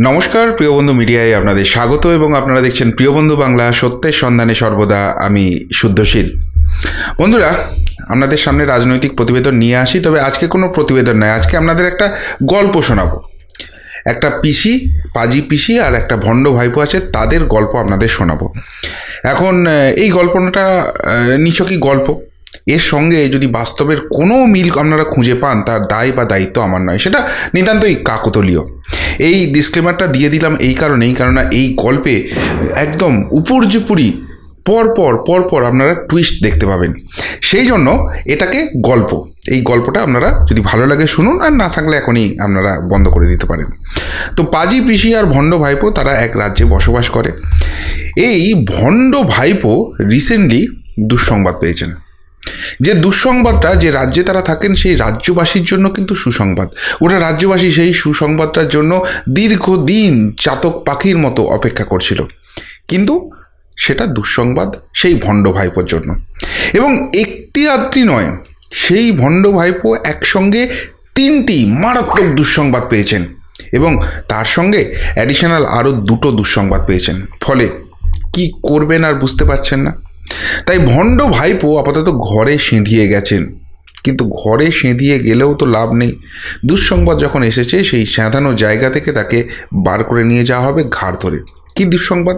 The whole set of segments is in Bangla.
নমস্কার, প্রিয় বন্ধু মিডিয়ায় আপনাদের স্বাগত এবং আপনারা দেখছেন প্রিয় বন্ধু বাংলা, সত্যের সন্ধানে সর্বদা আমি শুদ্ধশীল। বন্ধুরা, আপনাদের সামনে রাজনৈতিক প্রতিবেদন নিয়ে আসি, তবে আজকে কোনো প্রতিবেদন নয়, আজকে আপনাদের একটা গল্প শোনাবো। একটা পিসি, পাজি পিসি আর একটা ভণ্ড ভাইপো আছে, তাদের গল্প আপনাদের শোনাবো। এখন এই গল্পটা নিছকই গল্প। এর সঙ্গে যদি বাস্তবের কোনো মিল আপনারা খুঁজে পান, তার দায় বা দায়িত্ব আমার নয়, সেটা নিতান্তই কাকতলীয়। এই ডিসক্লেমারটা দিয়ে দিলাম এই কারণেই, কেননা এই গল্পে একদম উপর্যুপুরি, পরপর পরপর আপনারা টুইস্ট দেখতে পাবেন। সেই জন্য এটাকে গল্প, এই গল্পটা আপনারা যদি ভালো লাগে শুনুন, আর না থাকলে এখনই আপনারা বন্ধ করে দিতে পারেন। তো পাজি পিসি আর ভণ্ড ভাইপো তারা এক রাজ্যে বসবাস করে। এই ভণ্ড ভাইপো রিসেন্টলি দুঃসংবাদ পেয়েছেন। যে দুঃসংবাদটা যে রাজ্যে তারা থাকেন সেই রাজ্যবাসীর জন্য কিন্তু সুসংবাদ। ওটা রাজ্যবাসী সেই সুসংবাদটার জন্য দীর্ঘদিন চাতক পাখির মতো অপেক্ষা করছিল। কিন্তু সেটা দুঃসংবাদ সেই ভণ্ড ভাইপোর জন্য। এবং একটি আধটি নয়, সেই ভণ্ড ভাইপো একসঙ্গে তিনটি মারাত্মক দুঃসংবাদ পেয়েছেন এবং তার সঙ্গে অ্যাডিশনাল আরও দুটো দুঃসংবাদ পেয়েছেন। ফলে কি করবেন আর বুঝতে পারছেন না। তাই ভণ্ড ভাইপো আপাতত ঘরে সেঁধিয়ে গেছেন। কিন্তু ঘরে সেঁধিয়ে গেলেও তো লাভ নেই। দুঃসংবাদ যখন এসেছে, সেই সেঁধানো জায়গা থেকে তাকে বার করে নিয়ে যাওয়া হবে ঘাড় ধরে। কি দুঃসংবাদ?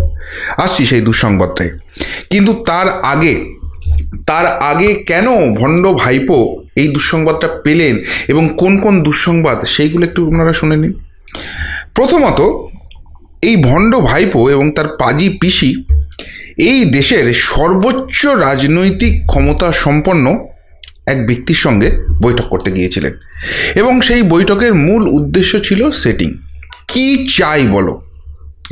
আসছি সেই দুঃসংবাদটাই। কিন্তু তার আগে তার আগে কেন ভণ্ড ভাইপো এই দুঃসংবাদটা পেলেন এবং কোন কোন দুঃসংবাদ, সেইগুলো একটু আপনারা শুনে নিন। প্রথমত, এই ভণ্ড ভাইপো এবং তার পাজি পিসি এই দেশের সর্বোচ্চ রাজনৈতিক ক্ষমতা সম্পন্ন এক ব্যক্তির সঙ্গে বৈঠক করতে গিয়েছিলেন। এবং সেই বৈঠকের মূল উদ্দেশ্য ছিল সেটিং কি চাই বলো?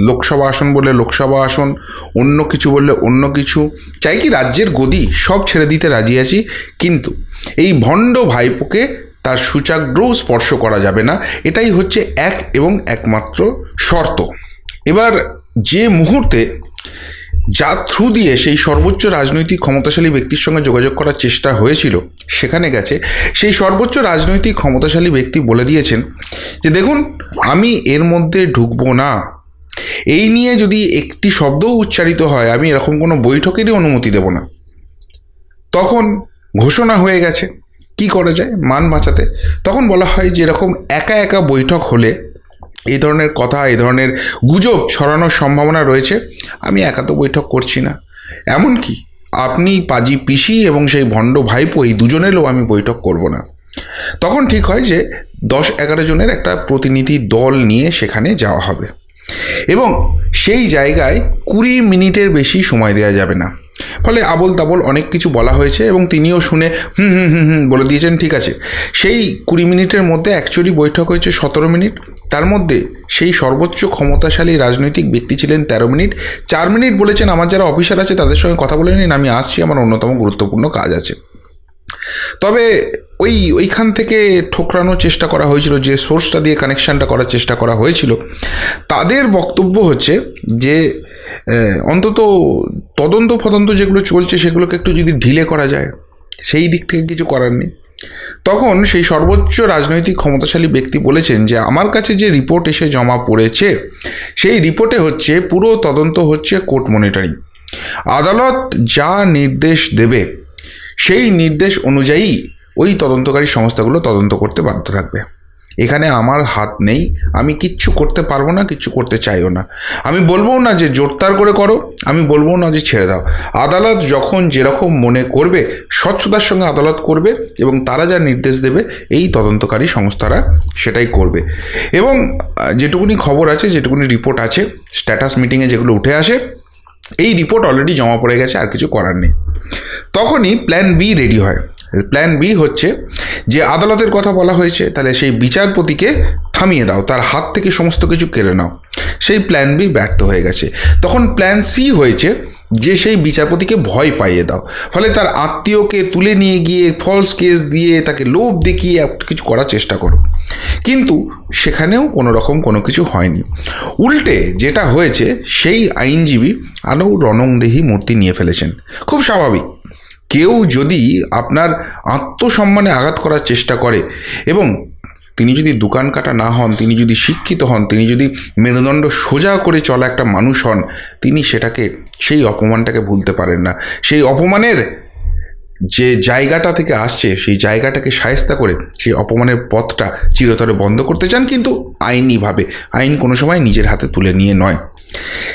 লোকসভা আসন বললে লোকসভা আসন, অন্য কিছু বললে অন্য কিছু। চাই কি রাজ্যের গদি, সব ছেড়ে দিতে রাজি আছি, কিন্তু এই ভণ্ড ভাইপোকে তার সূচাগ্রও স্পর্শ করা যাবে না। এটাই হচ্ছে এক এবং একমাত্র শর্ত। এবার যে মুহূর্তে যা থ্রু দিয়ে সেই সর্বোচ্চ রাজনৈতিক ক্ষমতাশালী ব্যক্তির সঙ্গে যোগাযোগ করার চেষ্টা হয়েছিল, সেখানে গেছে। সেই সর্বোচ্চ রাজনৈতিক ক্ষমতাশালী ব্যক্তি বলে দিয়েছেন যে, দেখুন, আমি এর মধ্যে ঢুকবো না। এই নিয়ে যদি একটি শব্দও উচ্চারিত হয়, আমি এরকম কোনো বৈঠকেরই অনুমতি দেব না। তখন ঘোষণা হয়ে গেছে। কি করা যায়? মান বাঁচাতে। তখন বলা হয় যে, এরকম একা একা বৈঠক হলে এই ধরনের কথা, এই ধরনের গুজব ছড়ানোর সম্ভাবনা রয়েছে, আমি একা তো বৈঠক করছি না। এমনকি আপনি পাজি পিসি এবং সেই ভণ্ড ভাইপো, এই দুজনেরও আমি বৈঠক করব না। তখন ঠিক হয় যে দশ এগারো জনের একটা প্রতিনিধি দল নিয়ে সেখানে যাওয়া হবে। এবং সেই জায়গায় কুড়ি মিনিটের বেশি সময় দেওয়া যাবে না। ফলে আবল তাবল অনেক কিছু বলা হয়েছে এবং তিনিও শুনে হুম হুম হুম হুম বলে দিয়েছেন, ঠিক আছে। সেই কুড়ি মিনিটের মধ্যে অ্যাকচুয়ালি বৈঠক হয়েছে সতেরো মিনিট। তার মধ্যে সেই সর্বোচ্চ ক্ষমতাশালী রাজনৈতিক ব্যক্তি ছিলেন তেরো মিনিট। চার মিনিট বলেছেন, আমার যারা অফিসার আছে তাদের সঙ্গে কথা বলে নিন, আমি আসছি, আমার অন্যতম গুরুত্বপূর্ণ কাজ আছে। তবে ওই, ওইখান থেকে ঠোকরানোর চেষ্টা করা হয়েছিল, যে সোর্সটা দিয়ে কানেকশানটা করার চেষ্টা করা হয়েছিল। তাদের বক্তব্য হচ্ছে যে অন্তত তদন্ত ফদন্ত যেগুলো চলছে সেগুলোকে একটু যদি ঢিলে করা যায়, সেই দিক থেকে কিছু করার নেই। তখন সেই সর্বোচ্চ রাজনৈতিক ক্ষমতাশালী ব্যক্তি বলেছেন যে, আমার কাছে যে রিপোর্ট এসে জমা পড়েছে, সেই রিপোর্টে হচ্ছে পুরো তদন্ত হচ্ছে কোর্ট মনিটরিং। আদালত যা নির্দেশ দেবে, সেই নির্দেশ অনুযায়ী ওই তদন্তকারী সংস্থাগুলো তদন্ত করতে বাধ্য থাকবে। এখানে আমার হাত নেই, আমি কিচ্ছু করতে পারব না, কিচ্ছু করতে চাইও না। আমি বলব না যে জোরদার করে করো, আমি বলব না যে ছেড়ে দাও। আদালত যখন যেরকম মনে করবে, স্বচ্ছতার সঙ্গে আদালত করবে এবং তারা যা নির্দেশ দেবে, এই তদন্তকারী সংস্থারা সেটাই করবে। এবং যেটুকুনি খবর আছে, যেটুকুনি রিপোর্ট আছে, স্ট্যাটাস মিটিংয়ে যেগুলো উঠে আসে, এই রিপোর্ট অলরেডি জমা পড়ে গেছে, আর কিছু করার নেই। তখনই প্ল্যান বি রেডি হয়। প্ল্যান বি হচ্ছে যে আদালতের কথা বলা হয়েছে, তাহলে সেই বিচারপতিকে থামিয়ে দাও, তার হাত থেকে সমস্ত কিছু কেড়ে নাও। সেই প্ল্যান বি ব্যর্থ হয়ে গেছে। তখন প্ল্যান সি হয়েছে যে সেই বিচারপতিকে ভয় পাইয়ে দাও। ফলে তার আত্মীয়কে তুলে নিয়ে গিয়ে ফলস কেস দিয়ে তাকে লোভ দেখিয়ে কিছু করার চেষ্টা করো। কিন্তু সেখানেও কোনো রকম কোনো কিছু হয়নি। উল্টে যেটা হয়েছে, সেই আইনজীবী আরও রণংদেহী মূর্তি নিয়ে ফেলেছেন। খুব স্বাভাবিক। কেউ যদি আপনার আত্মসম্মানে আঘাত করার চেষ্টা করে এবং তিনি যদি দোকান কাটা না হন, তিনি যদি শিক্ষিত হন, তিনি যদি মেরুদণ্ড সোজা করে চলা একটা মানুষ হন, তিনি সেটাকে, সেই অপমানটাকে ভুলতে পারেন না। সেই অপমানের যে জায়গাটা থেকে আসছে, সেই জায়গাটাকে সায়স্তা করে সেই অপমানের পথটা চিরতরে বন্ধ করতে চান, কিন্তু আইনিভাবে। আইন কোনো সময় নিজের হাতে তুলে নিয়ে নয়।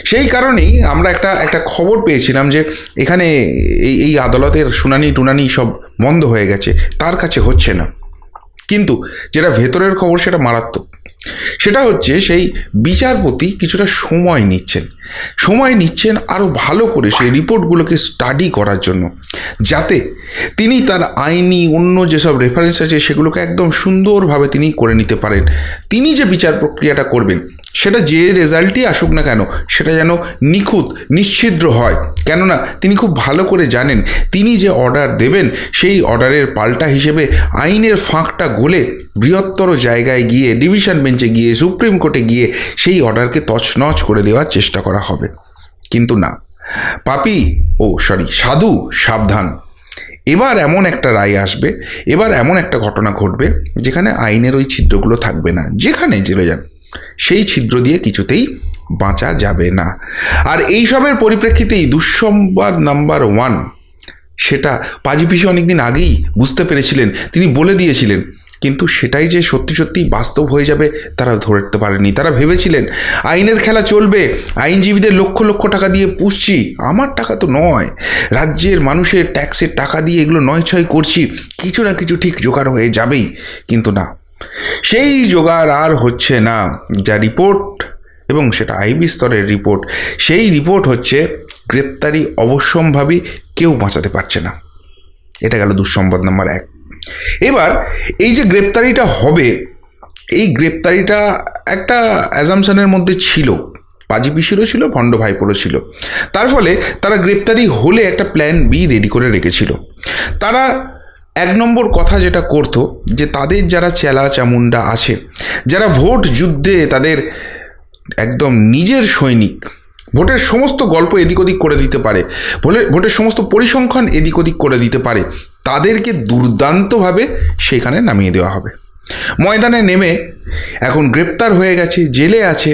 সেই কারণেই আমরা একটা একটা খবর পেয়েছিলাম যে এখানে এই এই আদালতের শুনানি টুনানি সব বন্ধ হয়ে গেছে, তার কাছে হচ্ছে না। কিন্তু যেটা ভেতরের খবর সেটা মারাত্মক। সেটা হচ্ছে সেই বিচারপতি কিছুটা সময় নিচ্ছেন। সময় নিচ্ছেন আরও ভালো করে সেই রিপোর্টগুলোকে স্টাডি করার জন্য, যাতে তিনি তার আইনি অন্য যেসব রেফারেন্স আছে সেগুলোকে একদম সুন্দরভাবে তিনি করে নিতে পারেন। তিনি যে বিচার প্রক্রিয়াটা করবেন সেটা যে রেজাল্টই আসুক না কেন, সেটা যেন নিখুঁত, নিশ্ছিদ্র হয়। কেননা, তিনি খুব ভালো করে জানেন, তিনি যে অর্ডার দেবেন, সেই অর্ডারের পাল্টা হিসেবে আইনের ফাঁকটা গলে বৃহত্তর জায়গায় গিয়ে, ডিভিশন বেঞ্চে গিয়ে, সুপ্রিম কোর্টে গিয়ে সেই অর্ডারকে তছনছ করে দেওয়ার চেষ্টা করা হবে। কিন্তু না। পাপি, ও সরি, সাধু, সাবধান। এবার এমন একটা রায় আসবে, এবার এমন একটা ঘটনা ঘটবে, যেখানে আইনের ওই ছিদ্রগুলো থাকবে না। যেখানে, জেলে যান। সেই ছিদ্র দিয়ে কিছুতেই বাঁচা যাবে না। আর এইসবের পরিপ্রেক্ষিতেই দুঃসংবাদ নাম্বার ওয়ান, সেটা পাজি পাজিপিসি অনেকদিন আগেই বুঝতে পেরেছিলেন, তিনি বলে দিয়েছিলেন, কিন্তু সেটাই যে সত্যি সত্যি বাস্তব হয়ে যাবে তারা ধরতে পারেনি। তারা ভেবেছিলেন, আইনের খেলা চলবে, আইনজীবীদের লক্ষ লক্ষ টাকা দিয়ে পুষছি, আমার টাকা তো নয়। রাজ্যের মানুষের ট্যাক্সের টাকা দিয়ে এগুলো নয় ছয় করছি, কিছু না কিছু ঠিক জোগাড় হয়ে যাবেই, কিন্তু না সেই জোগাড় আর হচ্ছে না, যা রিপোর্ট, এবং সেটা আইবি স্তরের রিপোর্ট, সেই রিপোর্ট হচ্ছে গ্রেপ্তারি অবশ্যম্ভাবী কেউ বাঁচাতে পারছে না। এটা গেল দুঃসংবাদ নাম্বার এক। এবার এই যে গ্রেপ্তারিটা হবে, এই গ্রেপ্তারিটা একটা অ্যাজামশনের মধ্যে ছিল, পাজি পিসিরও ছিল, ভণ্ড ভাইপোরও ছিল। তার ফলে তারা গ্রেপ্তারি হলে একটা প্ল্যান বি রেডি করে রেখেছিল। তারা এক নম্বর কথা যেটা করতো, যে তাদের যারা চেলা চামুন্ডা আছে, যারা ভোট যুদ্ধে তাদের একদম নিজের সৈনিক, ভোটের সমস্ত গল্প এদিক ওদিক করে দিতে পারে ভোটের সমস্ত পরিসংখ্যান এদিক ওদিক করে দিতে পারে, তাদেরকে দুর্দান্তভাবে সেখানে নামিয়ে দেওয়া হবে। ময়দানে নেমে এখন গ্রেপ্তার হয়ে গেছে, জেলে আছে,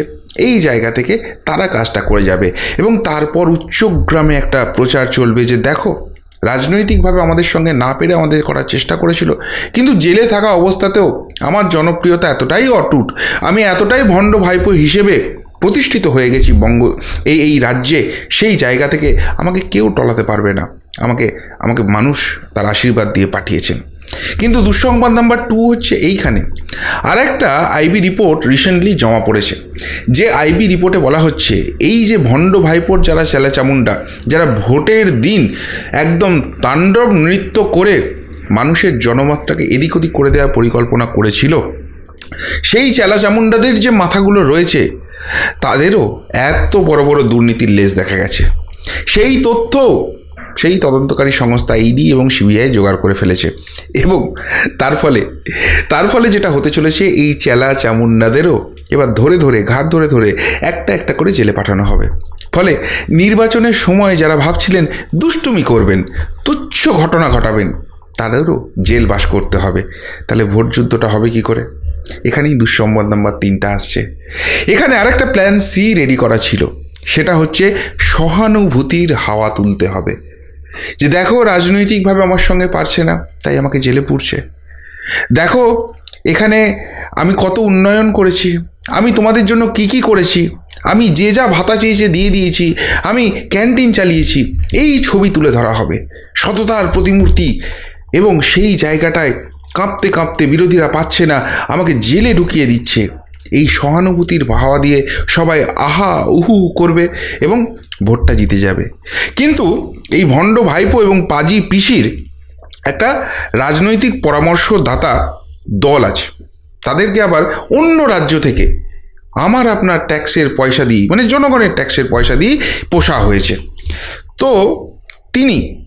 এই জায়গা থেকে তারা কাজটা করে যাবে এবং তারপর উচ্চগ্রামে একটা প্রচার চলবে যে দেখো রাজনৈতিকভাবে আমাদের সঙ্গে না পেরে আমাদের করার চেষ্টা করেছিল। কিন্তু জেলে থাকা অবস্থাতেও আমার জনপ্রিয়তা এতটাই অটুট, আমি এতটাই ভণ্ড ভাইপো হিসেবে প্রতিষ্ঠিত হয়ে গেছি বঙ্গ, এই এই রাজ্যে, সেই জায়গা থেকে আমাকে কেউ টলাতে পারবে না। আমাকে আমাকে মানুষ তার আশীর্বাদ দিয়ে পাঠিয়েছেন। কিন্তু দুঃসংবাদ নাম্বার টু হচ্ছে এইখানে। আর একটা আইবি রিপোর্ট রিসেন্টলি জমা পড়েছে। যে আইবি রিপোর্টে বলা হচ্ছে, এই যে ভণ্ড ভাইপোর যারা চামুন্ডা যারা ভোটের দিন একদম তাণ্ডব নৃত্য করে মানুষের জনমতটাকে এদিক ওদিক করে দেওয়ার পরিকল্পনা করেছিল, সেই চামুন্ডাদের যে মাথাগুলো রয়েছে, তাদেরও এত বড় বড় দুর্নীতির লেজ দেখা গেছে। সেই তথ্য সেই তদন্তকারী সংস্থা ইডি এবং সিবিআই জোগাড় করে ফেলেছে। এবং তার ফলে তার ফলে যেটা হতে চলেছে, এই চেলা চামুন্ডাদেরও এবার ধরে ধরে, ঘাট ধরে ধরে একটা একটা করে জেলে পাঠানো হবে। ফলে নির্বাচনের সময় যারা ভাবছিলেন, দুষ্টুমি করবেন, তুচ্ছ ঘটনা ঘটাবেন, তাদেরও জেল বাস করতে হবে। তাহলে ভোট যুদ্ধটা হবে কি করে? এখানেই দুঃসংবাদ নাম্বার তিনটা আসছে। এখানে আরেকটা প্ল্যান সি রেডি করা ছিল। সেটা হচ্ছে সহানুভূতির হাওয়া তুলতে হবে। যে দেখো, রাজনৈতিকভাবে আমার সঙ্গে পারছে না, তাই আমাকে জেলে পুড়ছে। দেখো, এখানে আমি কত উন্নয়ন করেছি, আমি তোমাদের জন্য কি কি করেছি, আমি যে যা ভাতা চেয়েছে দিয়ে দিয়েছি, আমি ক্যান্টিন চালিয়েছি, এই ছবি তুলে ধরা হবে। সততার প্রতিমূর্তি এবং সেই জায়গাটায় কাঁপতে কাঁপতে বিরোধীরা পাচ্ছে না, আমাকে জেলে ঢুকিয়ে দিচ্ছে। এই সহানুভূতির বাহাওয়া দিয়ে সবাই আহা, উহু, করবে এবং ভোটটা জিতে যাবে। কিন্তু এই ভণ্ড ভাইপো এবং পাজি পিসির একটা রাজনৈতিক পরামর্শদাতা দল আছে। তাদেরকে আবার অন্য রাজ্য থেকে আমার আপনার ট্যাক্সের পয়সা দিয়ে মানে জনগণের ট্যাক্সের পয়সা দিয়ে পোষা হয়েছে। তো তিনি,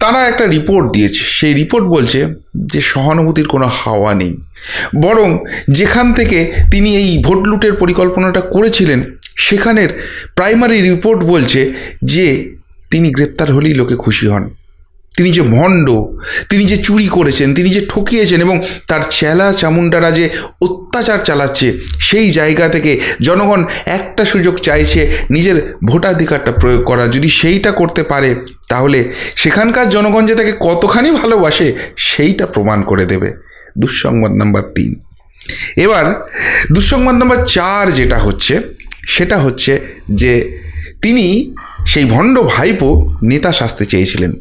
তারা একটা রিপোর্ট দিয়েছে। সেই রিপোর্ট বলছে যে সহানুভূতির কোনো হাওয়া নেই। বরং যেখান থেকে তিনি এই ভোট লুটের পরিকল্পনাটা করেছিলেন সেখানের প্রাইমারি রিপোর্ট বলছে যে তিনি গ্রেপ্তার হলেই লোকে খুশি হন। তিনি যে ভণ্ড, তিনি যে চুরি করেছেন, তিনি যে ঠকিয়েছেন এবং তার চেলা চামুন্ডারা যে অত্যাচার চালাচ্ছে, সেই জায়গা থেকে জনগণ একটা সুযোগ চাইছে নিজের ভোটাধিকারটা প্রয়োগ করা যদি সেইটা করতে পারে, তাহলে সেখানকার জনগণ যে তাকে কতখানি ভালোবাসে, সেইটা প্রমাণ করে দেবে। দুঃসংবাদ নাম্বার তিন। এবার দুঃসংবাদ নাম্বার চার যেটা হচ্ছে সেটা হচ্ছে যে তিনি সেই ভণ্ড ভাইপো নেতা সাজতে চেয়েছিলেন।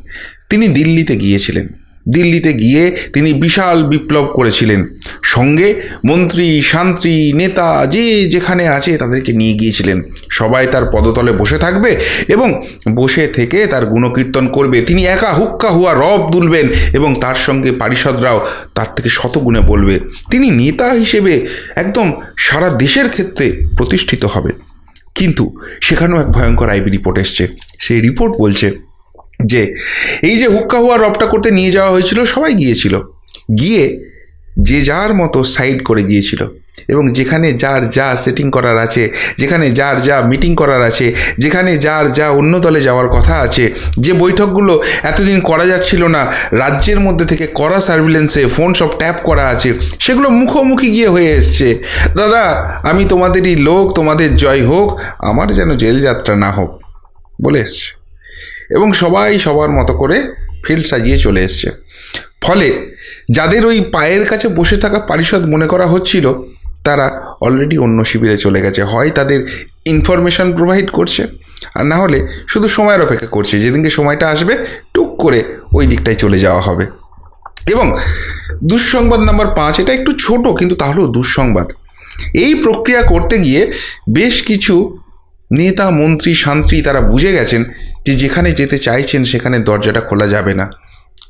তিনি দিল্লিতে গিয়েছিলেন। দিল্লিতে গিয়ে তিনি বিশাল বিপ্লব করেছিলেন। সঙ্গে মন্ত্রী, শান্ত্রী, নেতা যে যেখানে আছে তাদেরকে নিয়ে গিয়েছিলেন। সবাই তার পদতলে বসে থাকবে এবং বসে থেকে তার গুণকীর্তন করবে। তিনি একা হুক্কা হুয়া রব তুলবেন এবং তার সঙ্গে পারিষদরাও তার থেকে শতগুণে বলবে। তিনি নেতা হিসেবে একদম সারা দেশের ক্ষেত্রে প্রতিষ্ঠিত হবে। কিন্তু সেখানেও এক ভয়ঙ্কর আইবি রিপোর্ট এসছে। সেই রিপোর্ট বলছে যে, এই যে হুক্কা হুয়া রবটা করতে নিয়ে যাওয়া হয়েছিল, সবাই গিয়েছিল। গিয়ে যে যার মতো সাইড করে গিয়েছিল। এবং যেখানে যার যা সেটিং করার আছে, যেখানে যার যা মিটিং করার আছে, যেখানে যার যা অন্য দলে যাওয়ার কথা আছে, যে বৈঠকগুলো এতদিন করা যাচ্ছিল না, রাজ্যের মধ্যে থেকে করা সার্ভিলেন্সে ফোন সব ট্যাপ করা আছে, সেগুলো মুখোমুখি গিয়ে হয়ে এসছে। দাদা, আমি তোমাদেরই লোক, তোমাদের জয় হোক, আমার যেন জেল যাত্রা না হোক, বলে এসছে। এবং সবাই সবার মতো করে ফিল্ড সাজিয়ে চলে এসছে। ফলে যাদের ওই পায়ের কাছে বসে থাকা পারিষদ মনে করা হচ্ছিল তারা অলরেডি অন্য শিবিরে চলে গেছে। হয় তাদের ইনফরমেশন প্রোভাইড করছে, আর না হলে শুধু সময়ের অপেক্ষা করছে। যেদিনকে সময়টা আসবে, টুক করে ওই দিকটায় চলে যাওয়া হবে। এবং দুঃসংবাদ নাম্বার পাঁচ, এটা একটু ছোট, কিন্তু তাহলেও দুঃসংবাদ। এই প্রক্রিয়া করতে গিয়ে বেশ কিছু নেতা, মন্ত্রী শান্ত্রী তারা বুঝে গেছেন যে যেখানে যেতে চাইছেন, সেখানে দরজাটা খোলা যাবে না।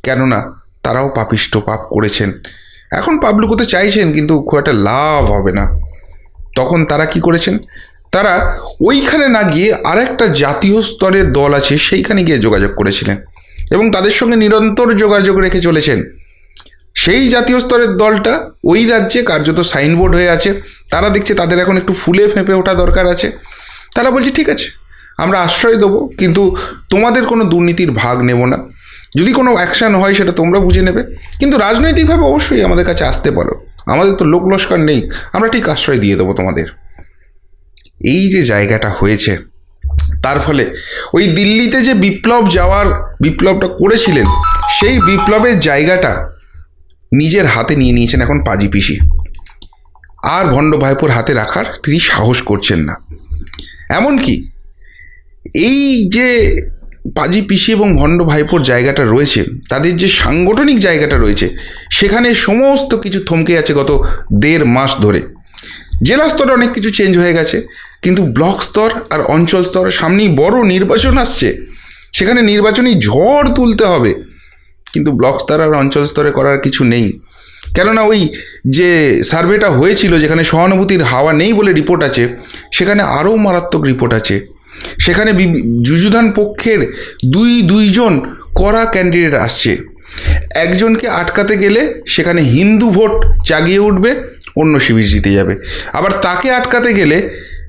কেননা তারাও পাপিষ্ট, পাপ করেছেন। এখন পাপ লুকোতে চাইছেন, কিন্তু খুব একটা লাভ হবে না। তখন তারা কি করেছেন? তারা ওইখানে না গিয়ে আরেকটা জাতীয় স্তরের দল আছে, সেইখানে গিয়ে যোগাযোগ করেছিলেন এবং তাদের সঙ্গে নিরন্তর যোগাযোগ রেখে চলেছেন। সেই জাতীয় স্তরের দলটা ওই রাজ্যে কার্যত সাইনবোর্ড হয়ে আছে। তারা দেখছে তাদের এখন একটু ফুলে ফেঁপে ওঠা দরকার আছে। তারা বলছে, ঠিক আছে, আমরা আশ্রয় দেবো, কিন্তু তোমাদের কোনো দুর্নীতির ভাগ নেব না। যদি কোনো অ্যাকশান হয়, সেটা তোমরা বুঝে নেবে। কিন্তু রাজনৈতিকভাবে অবশ্যই আমাদের কাছে আসতে পারো। আমাদের তো লোক লস্কর নেই। আমরা ঠিক আশ্রয় দিয়ে দেবো তোমাদের। এই যে জায়গাটা হয়েছে, তার ফলে ওই দিল্লিতে যে বিপ্লব যাওয়ার বিপ্লবটা করেছিলেন, সেই বিপ্লবের জায়গাটা নিজের হাতে নিয়ে নিয়েছেন এখন পাজি পিসি। আর ভণ্ড ভাইপোর হাতে রাখার তিনি সাহস করছেন না। এমনকি এই যে পাজি পিসি এবং ভণ্ড ভাইপোর জায়গাটা রয়েছে, তাদের যে সাংগঠনিক জায়গাটা রয়েছে, সেখানে সমস্ত কিছু থমকে আছে গত দেড় মাস ধরে। জেলা স্তরে অনেক কিছু চেঞ্জ হয়ে গেছে, কিন্তু ব্লক স্তর আর অঞ্চল স্তর সামনেই বড় নির্বাচন আসছে। সেখানে নির্বাচনী ঝড় তুলতে হবে, কিন্তু ব্লক স্তর আর অঞ্চল স্তরে করার কিছু নেই। কেননা ওই যে সার্ভেটা হয়েছিল, যেখানে সহানুভূতির হাওয়া নেই বলে রিপোর্ট আছে, সেখানে আরও মারাত্মক রিপোর্ট আছে। সেখানে যুযুধান পক্ষের দুই, দুইজন কড়া ক্যান্ডিডেট আসছে। একজনকে আটকাতে গেলে সেখানে হিন্দু ভোট জাগিয়ে উঠবে, অন্য শিবির জিতে যাবে। আবার তাকে আটকাতে গেলে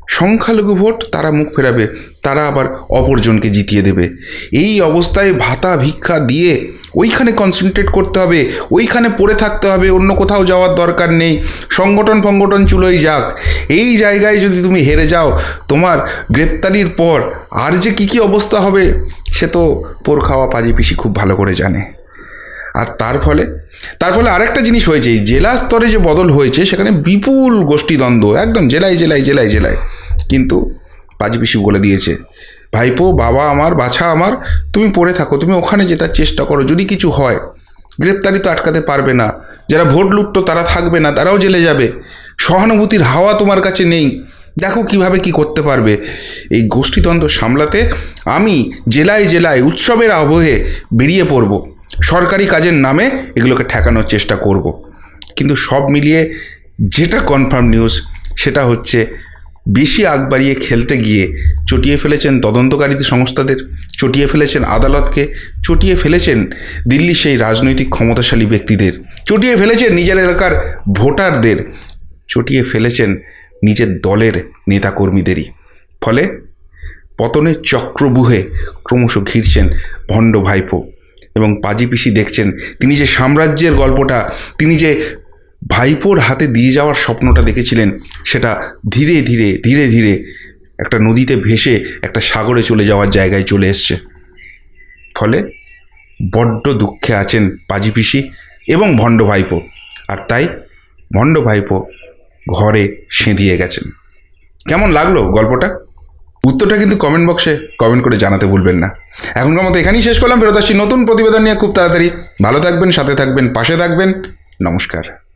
সংখ্যালঘু ভোট তারা মুখ ফেরাবে, তারা আবার অপরজনকে জিতিয়ে দেবে। এই অবস্থায় ভাতা ভিক্ষা দিয়ে ওইখানে কনসেন্ট্রেট করতে হবে, ওইখানে পড়ে থাকতে হবে, অন্য কোথাও যাওয়ার দরকার নেই। সংগঠন ফংগঠন চুলোই যাক। এই জায়গায় যদি তুমি হেরে যাও, তোমার গ্রেপ্তারির পর আর যে কী কী অবস্থা হবে, সে তো পোর খাওয়া পাজি পিসি খুব ভালো করে জানে। আর তার ফলে? তার ফলে আরেকটা জিনিস হয়েছে জেলা স্তরে যে বদল হয়েছে, সেখানে বিপুল গোষ্ঠীদ্বন্দ্ব, একদম জেলায় জেলায় জেলায় জেলায়। কিন্তু পাজি পিসি বলে দিয়েছে ভাইপো, বাবা আমার, বাছা আমার, তুমি পড়ে থাকো, তুমি ওখানে যেতার চেষ্টা করো, যদি কিছু হয় গ্রেপ্তারি তো আটকাতে পারবে না। যারা ভোট লুটতো তারা থাকবে না, তারাও জেলে যাবে। সহানুভূতির হাওয়া তোমার কাছে নেই। দেখো কীভাবে কি করতে পারবে। এই গোষ্ঠীদ্বন্দ্ব সামলাতে আমি জেলায় জেলায় উৎসবের আবহে বেরিয়ে পড়ব। সরকারি কাজের নামে এগুলোকে ঠেকানোর চেষ্টা করব। কিন্তু সব মিলিয়ে যেটা কনফার্ম নিউজ সেটা হচ্ছে বেশি আগ বাড়িয়ে খেলতে গিয়ে চটিয়ে ফেলেছেন তদন্তকারী সংস্থাদের, চটিয়ে ফেলেছেন আদালতকে, চটিয়ে ফেলেছেন দিল্লির সেই রাজনৈতিক ক্ষমতাশালী ব্যক্তিদের, চটিয়ে ফেলেছেন নিজের এলাকার ভোটারদের, চটিয়ে ফেলেছেন নিজের দলের নেতাকর্মীদেরই। ফলে পতনের চক্রবুহে ক্রমশ ঘিরছেন ভণ্ড ভাইপো এবং পাজি পিসি দেখছেন। তিনি যে সাম্রাজ্যের গল্পটা, তিনি যে ভাইপোর হাতে দিয়ে যাওয়ার স্বপ্নটা দেখেছিলেন, সেটা ধীরে ধীরে ধীরে ধীরে একটা নদীতে ভেসে একটা সাগরে চলে যাওয়ার জায়গায় চলে এসছে। ফলে বড্ড দুঃখে আছেন পাজি পিসি এবং ভণ্ড ভাইপো। আর তাই ভণ্ড ভাইপো ঘরে সেঁধিয়ে গেছেন। কেমন লাগল গল্পটা? উত্তরটা কিন্তু কমেন্ট বক্সে কমেন্ট করে জানাতে ভুলবেন না। এখনকার মতো এখানেই শেষ করলাম। ফেরত আসছি নতুন প্রতিবেদন নিয়ে খুব তাড়াতাড়ি। ভালো থাকবেন, সাথে থাকবেন, পাশে থাকবেন। নমস্কার।